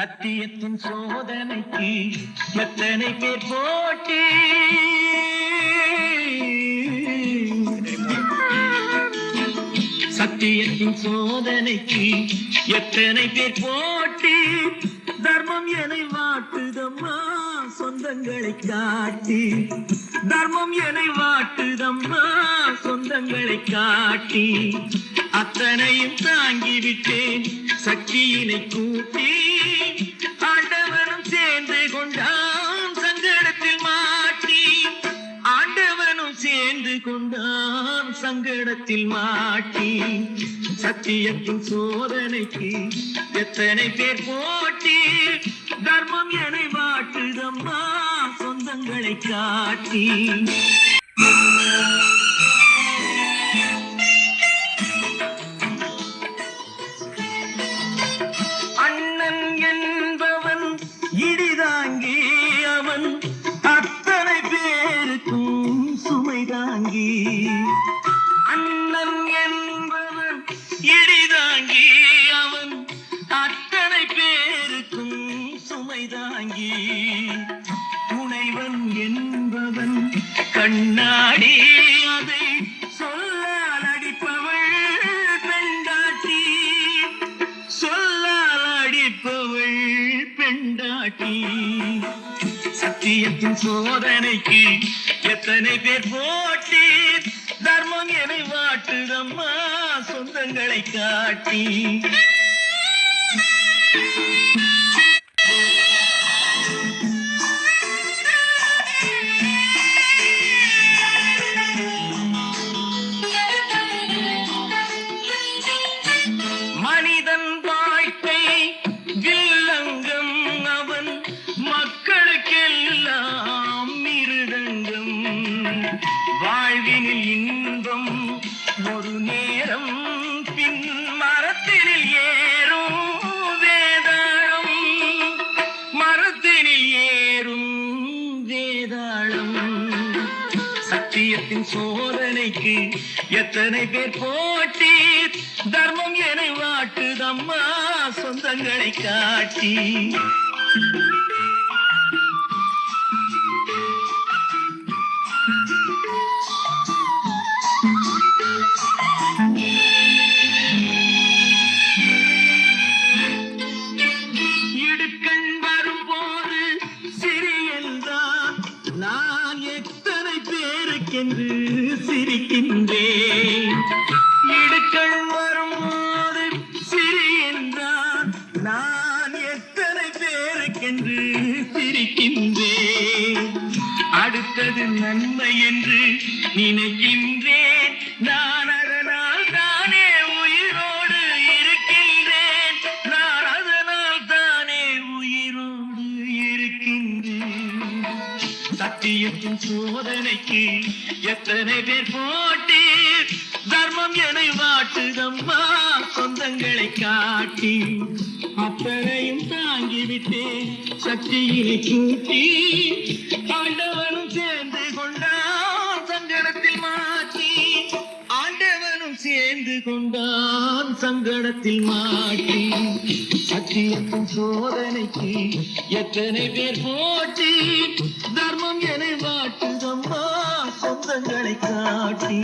சத்தியத்தின் சோதனைக்கு எத்தனை பேர் போட்டி? சத்தியத்தின் சோதனைக்கு எத்தனை பேர் போட்டி? தர்மம் என வாட்டுதம்மா சொந்தங்களை காட்டி. தர்மம் என வாட்டுதம்மா சொந்தங்களை காட்டி. அத்தனையும் தாங்கிவிட்டேன். சக்தியினை கூட்டி ஆண்டவனும் சேர்ந்து கொண்டான். சங்கடத்தில் மாட்டி ஆண்டவனும் சேர்ந்து கொண்டான். சங்கடத்தில் மாட்டி சத்தியத்தின் சோதனைக்கு எத்தனை பேர் போட்டி தர்மம் என வாட்டுதம்மா. சொந்தங்களை காட்டி சுமைதாங்கி துணைவன் என்பவன் கண்ணாடி. அதை சொல்லால் அடிப்பவள் பெண்டாட்டி சொல்லால் அடிப்பவள் பெண்டாட்டி சத்தியத்தின் சோதனைக்கு எத்தனை பேர் போட்டி தர்மம் என வாட்டுதம்மா சொந்தங்களை காட்டி. ஒரு நேரம் பின் மரத்தினில் ஏறும் வேதாளம். மரத்தினில் ஏறும் வேதாளம். சத்தியத்தின் சோதனைக்கு எத்தனை பேர் போட்டி தர்மம் என வாட்டுதம்மா சொந்தங்களை காட்டி. இடுக்கண் வரும்போது சிறியன்றான் நான் எத்தனை பேருக்கென்று சிரிக்கின்றேன். இடுக்கண் வரும்போது சிறியன்றான் நான் எத்தனை பேருக்கென்று சிரிக்கின்றேன். அடுத்தது நன்மை என்று நினைக்கின்றேன். சத்தியத்தின் சோதனைக்கு எத்தனை பேர் போட்டி தர்மம் என வாட்டுதம்மா சொந்தங்களை காட்டி அத்தனையும் தாங்கிவிட்டேன் சக்தியினை கூட்டி ஆண்டவனும் சேர்ந்து கொண்டான் சங்கடத்தில் மாற்றி ஆண்டவனும் சேர்ந்து கொண்டான் சங்கடத்தில் மாட்டி சத்தியத்தின் சோதனைக்கு எத்தனை பேர் போட்டி தர்மம் என வாட்டுதம்மா சொந்தங்களை காட்டி.